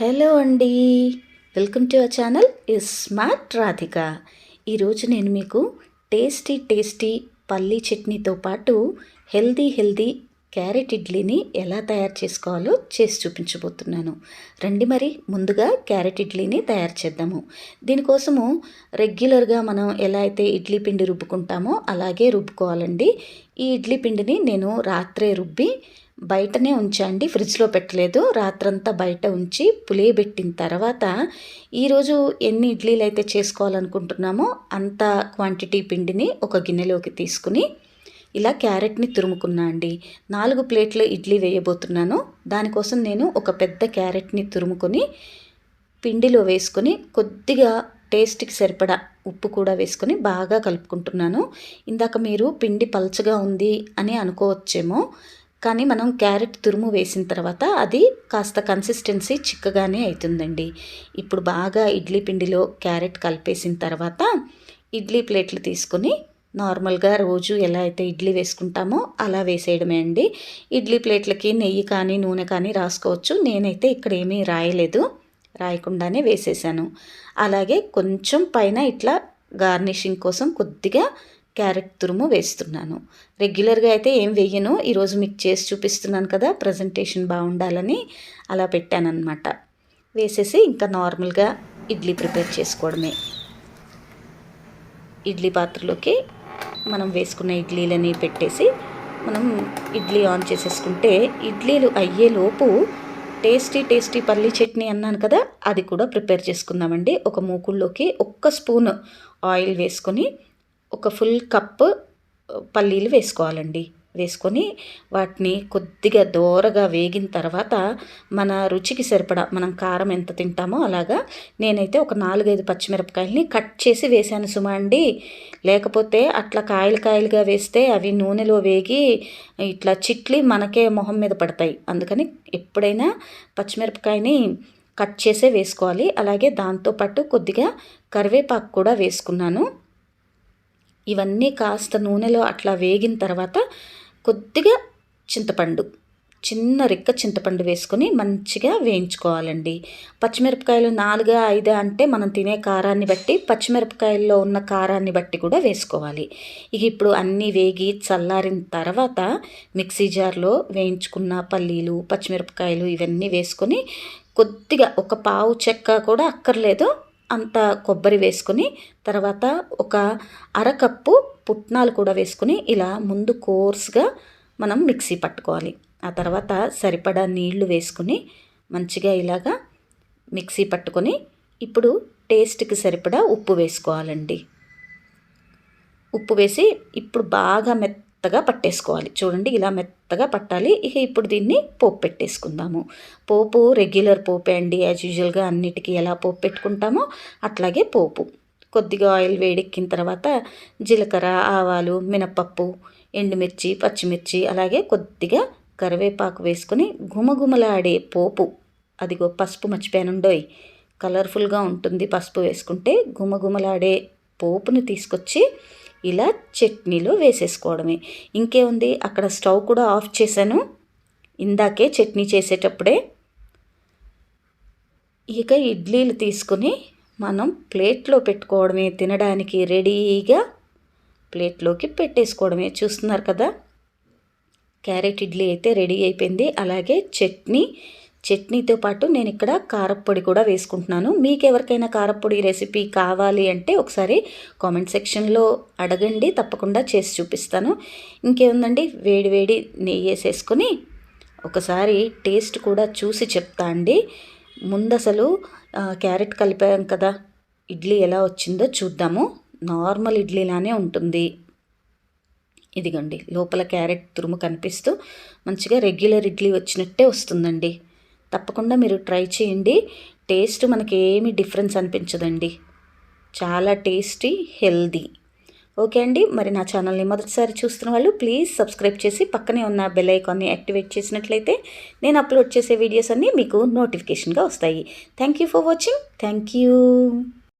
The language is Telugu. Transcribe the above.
హలో అండి. Welcome to our channel is smart Radhika. ఈరోజు నేను మీకు టేస్టీ టేస్టీ పల్లీ చట్నీతో పాటు హెల్దీ హెల్దీ క్యారెట్ ఇడ్లీని ఎలా తయారు చేసుకోవాలో చేసి చూపించబోతున్నాను. రండి మరి ముందుగా క్యారెట్ ఇడ్లీని తయారు చేద్దాము. దీనికోసము రెగ్యులర్గా మనం ఎలా అయితే ఇడ్లీ పిండి రుబ్బుకుంటామో అలాగే రుబ్బుకోవాలండి. ఈ ఇడ్లీ పిండిని నేను రాత్రే రుబ్బి బయటనే ఉంచండి ఫ్రిడ్జ్లో పెట్టలేదు. రాత్రంతా బయట ఉంచి పులియబెట్టిన తర్వాత ఈరోజు ఎన్ని ఇడ్లీలు అయితే చేసుకోవాలనుకుంటున్నామో అంత క్వాంటిటీ పిండిని ఒక గిన్నెలోకి తీసుకుని ఇలా క్యారెట్ని తురుముకున్నా అండి. నాలుగు ప్లేట్ల ఇడ్లీ వేయబోతున్నాను. దానికోసం నేను ఒక పెద్ద క్యారెట్ని తురుముకొని పిండిలో వేసుకొని కొద్దిగా టేస్ట్కి సరిపడా ఉప్పు కూడా వేసుకొని బాగా కలుపుకుంటున్నాను. ఇందాక మీరు పిండి పలచగా ఉంది అని అనుకోవచ్చేమో. కానీ మనం క్యారెట్ తురుము వేసిన తర్వాత అది కాస్త కన్సిస్టెన్సీ చిక్కగానే అవుతుందండి ఇప్పుడు బాగా ఇడ్లీ పిండిలో క్యారెట్ కలిపేసిన తర్వాత ఇడ్లీ ప్లేట్లు తీసుకొని నార్మల్గా రోజు ఎలా అయితే ఇడ్లీ వేసుకుంటామో అలా వేసేయడమే అండి. ఇడ్లీ ప్లేట్లకి నెయ్యి కానీ నూనె కానీ రాసుకోవచ్చు. నేనైతే ఇక్కడ ఏమీ రాయలేదు. రాయకుండానే వేసేసాను. అలాగే కొంచెం పైన ఇట్లా గార్నిషింగ్ కోసం కొద్దిగా క్యారెట్ తురుము వేస్తున్నాను. రెగ్యులర్గా అయితే ఏం వేయను. ఈరోజు మీకు చేసి చూపిస్తున్నాను కదా ప్రజెంటేషన్ బాగుండాలని అలా పెట్టానన్నమాట. వేసేసి ఇంకా నార్మల్గా ఇడ్లీ ప్రిపేర్ చేసుకోవడమే. ఇడ్లీ పాత్రలోకి మనం వేసుకున్న ఇడ్లీలని పెట్టేసి మనం ఇడ్లీ ఆన్ చేసేసుకుంటే ఇడ్లీలు అయ్యేలోపు టేస్టీ టేస్టీ పల్లీ చట్నీ అన్నాను కదా అది కూడా ప్రిపేర్ చేసుకుందామండి. ఒక మూకుల్లోకి ఒక్క స్పూన్ ఆయిల్ వేసుకొని ఒక ఫుల్ కప్పు పల్లీలు వేసుకోవాలండి. వేసుకొని వాటిని కొద్దిగా దోరగా వేగిన తర్వాత మన రుచికి సరిపడా మనం కారం ఎంత తింటామో అలాగా నేనైతే ఒక నాలుగైదు పచ్చిమిరపకాయలని కట్ చేసి వేసాను సుమా అండి. లేకపోతే అట్లా కాయలు కాయలుగా వేస్తే అవి నూనెలో వేగి ఇట్లా చిట్లి మనకే మొహం మీద పడతాయి. అందుకని ఎప్పుడైనా పచ్చిమిరపకాయని కట్ చేసే వేసుకోవాలి. అలాగే దాంతోపాటు కొద్దిగా కరివేపాకు కూడా వేసుకున్నాను. ఇవన్నీ కాస్త నూనెలో అట్లా వేగిన తర్వాత కొద్దిగా చింతపండు చిన్న రెక్క చింతపండు వేసుకొని మంచిగా వేయించుకోవాలండి. పచ్చిమిరపకాయలు నాలుగా ఐదు అంటే మనం తినే కారాన్ని బట్టి పచ్చిమిరపకాయల్లో ఉన్న కారాన్ని బట్టి కూడా వేసుకోవాలి. ఇక ఇప్పుడు అన్నీ వేగి చల్లారిన తర్వాత మిక్సీ జార్లో వేయించుకున్న పల్లీలు పచ్చిమిరపకాయలు ఇవన్నీ వేసుకొని కొద్దిగా ఒక పావు చెక్క కూడా అక్కర్లేదు. అంత కొబ్బరి వేసుకొని తర్వాత ఒక అరకప్పు పుట్నాలు కూడా వేసుకుని ఇలా ముందు కోర్స్గా మనం మిక్సీ పట్టుకోవాలి. ఆ తర్వాత సరిపడా నీళ్ళు వేసుకుని మంచిగా ఇలాగా మిక్సీ పట్టుకొని ఇప్పుడు టేస్ట్కి సరిపడా ఉప్పు వేసుకోవాలండి. ఉప్పు వేసి ఇప్పుడు బాగా మెత్త మెత్తగా పట్టేసుకోవాలి. చూడండి ఇలా మెత్తగా పట్టాలి. ఇక ఇప్పుడు దీన్ని పోపు పెట్టేసుకుందాము. పోపు రెగ్యులర్ పోపే అండి. యాజ్ యూజువల్గా అన్నిటికీ ఎలా పోపు పెట్టుకుంటామో అట్లాగే పోపు. కొద్దిగా ఆయిల్ వేడెక్కిన తర్వాత జీలకర్ర ఆవాలు మినపప్పు ఎండుమిర్చి పచ్చిమిర్చి అలాగే కొద్దిగా కరివేపాకు వేసుకొని గుమగుమలాడే పోపు. అదిగో పసుపు మర్చిపోయానుండోయ్. కలర్ఫుల్గా ఉంటుంది పసుపు వేసుకుంటే గుమగుమలాడే పోపుని తీసుకొచ్చి ఇలా చట్నీలో వేసేసుకోవడమే. ఇంకేముంది? అక్కడ స్టవ్ కూడా ఆఫ్ చేశాను. ఇందాకే చట్నీ చేసేటప్పుడే ఇక ఇడ్లీలు తీసుకుని మనం ప్లేట్లో పెట్టుకోవడమే తినడానికి రెడీగా ప్లేట్లోకి పెట్టేసుకోవడమే. చూస్తున్నారు కదా? క్యారెట్ ఇడ్లీ అయితే రెడీ అయిపోయింది. అలాగే చట్నీ చట్నీతో పాటు నేను ఇక్కడ కారప్పొడి కూడా వేసుకుంటున్నాను. మీకు ఎవరికైనా కారప్పొడి రెసిపీ కావాలి అంటే ఒకసారి కామెంట్ సెక్షన్లో అడగండి తప్పకుండా చేసి చూపిస్తాను. ఇంకేముందండి? వేడి వేడి నెయ్యి వేసేసుకొని ఒకసారి టేస్ట్ కూడా చూసి చెప్తా అండి. ముందు అసలు క్యారెట్ కలిపాం కదా ఇడ్లీ ఎలా వచ్చిందో చూద్దాము. నార్మల్ ఇడ్లీలానే ఉంటుంది. ఇదిగండి లోపల క్యారెట్ తురుము కనిపిస్తూ మంచిగా రెగ్యులర్ ఇడ్లీ వచ్చినట్టే వస్తుందండి. తప్పకుండా మీరు ట్రై చేయండి. టేస్ట్ మనకి ఏమి డిఫరెన్స్ అనిపించదండి. చాలా టేస్టీ హెల్దీ. ఓకే అండి మరి నా ఛానల్ని మొదటిసారి చూస్తున్న వాళ్ళు ప్లీజ్ సబ్స్క్రైబ్ చేసి పక్కనే ఉన్న బెల్ ఐకాన్ని యాక్టివేట్ చేసినట్లయితే నేను అప్లోడ్ చేసే వీడియోస్ అన్నీ మీకు నోటిఫికేషన్గా వస్తాయి. Thank you for watching. Thank you.